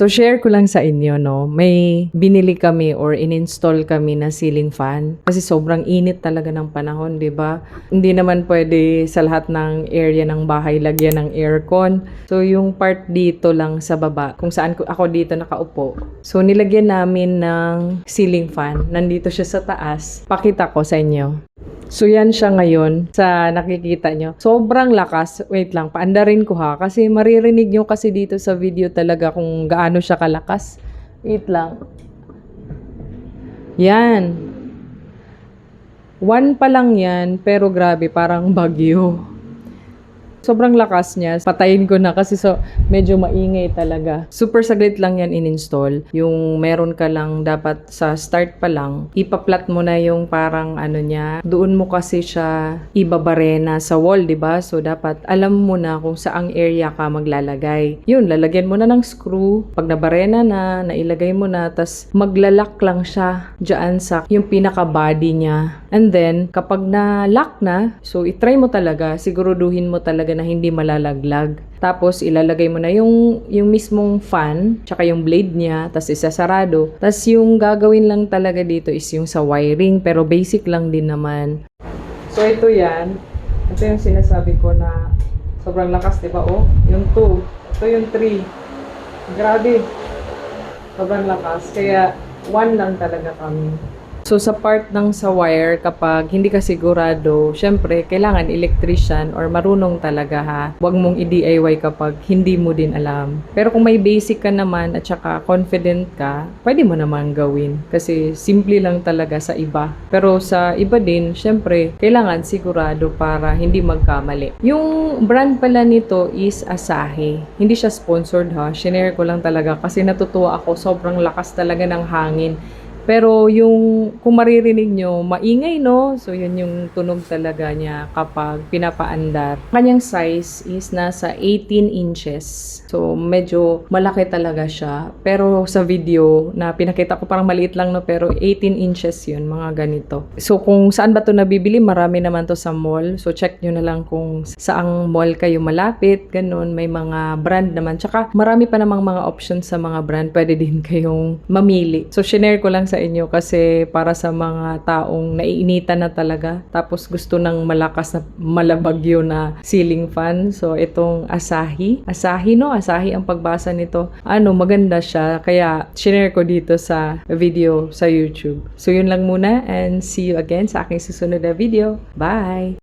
So share ko lang sa inyo no, may binili kami or in-install kami na ceiling fan kasi sobrang init talaga ng panahon, 'di ba? Hindi naman pwede sa lahat ng area ng bahay lagyan ng aircon. So yung part dito lang sa baba kung saan ko- ako dito nakaupo. So nilagyan namin ng ceiling fan. Nandito siya sa taas. Pakita ko sa inyo. So yan siya ngayon sa nakikita nyo. Sobrang lakas. Wait lang, paandarin ko ha. Kasi maririnig nyo kasi dito sa video talaga kung gaano siya kalakas. Wait lang. Yan. One pa lang yan, pero grabe, parang bagyo. Sobrang lakas niya. Patayin ko na kasi so, medyo maingay talaga. Super saglit lang yan in-install. Yung meron ka lang dapat sa start pa lang, ipaplat mo na yung parang ano niya. Doon mo kasi siya ibabarena sa wall, di ba? So dapat alam mo na kung saang area ka maglalagay. Yun, lalagyan mo na ng screw. Pag nabarena na, nailagay mo na, tas maglalak lang siya dyan sa yung pinaka-body niya. And then, kapag na-lock na, so itry mo talaga, siguruduhin mo talaga na hindi malalaglag. Tapos, ilalagay mo na yung, yung mismong fan, tsaka yung blade niya, tas isasarado. Tas yung gagawin lang talaga dito is yung sa wiring, pero basic lang din naman. So, ito yan. Ito yung sinasabi ko na sobrang lakas, di ba? Oh, yung 2. Ito yung 3. Grabe. Sobrang lakas. Kaya, 1 lang talaga kami. So sa part ng sa wire, kapag hindi ka sigurado, syempre, kailangan electrician or marunong talaga ha. Huwag mong i-DIY kapag hindi mo din alam. Pero kung may basic ka naman at saka confident ka, pwede mo naman gawin. Kasi simple lang talaga sa iba. Pero sa iba din, syempre, kailangan sigurado para hindi magkamali. Yung brand pala nito is Asahi. Hindi siya sponsored ha. Shinare ko lang talaga kasi natutuwa ako. Sobrang lakas talaga ng hangin. Pero yung kung maririnig nyo, maingay no? So yun yung tunog talaga niya kapag pinapaandar. Kanyang size is nasa 18 inches. So medyo malaki talaga siya. Pero sa video na pinakita ko parang maliit lang no pero 18 inches yun, mga ganito. So kung saan ba to nabibili, marami naman to sa mall. So check nyo na lang kung saang mall kayo malapit, ganun. May mga brand naman. Tsaka marami pa namang mga options sa mga brand. Pwede din kayong mamili. So shinare ko lang sa inyo kasi para sa mga taong naiinitan na talaga tapos gusto ng malakas na malabagyo na ceiling fan. So itong Asahi. Asahi no? Asahi ang pagbasa nito. Ano, maganda siya. Kaya shinare ko dito sa video sa YouTube. So yun lang muna and see you again sa aking susunod na video. Bye!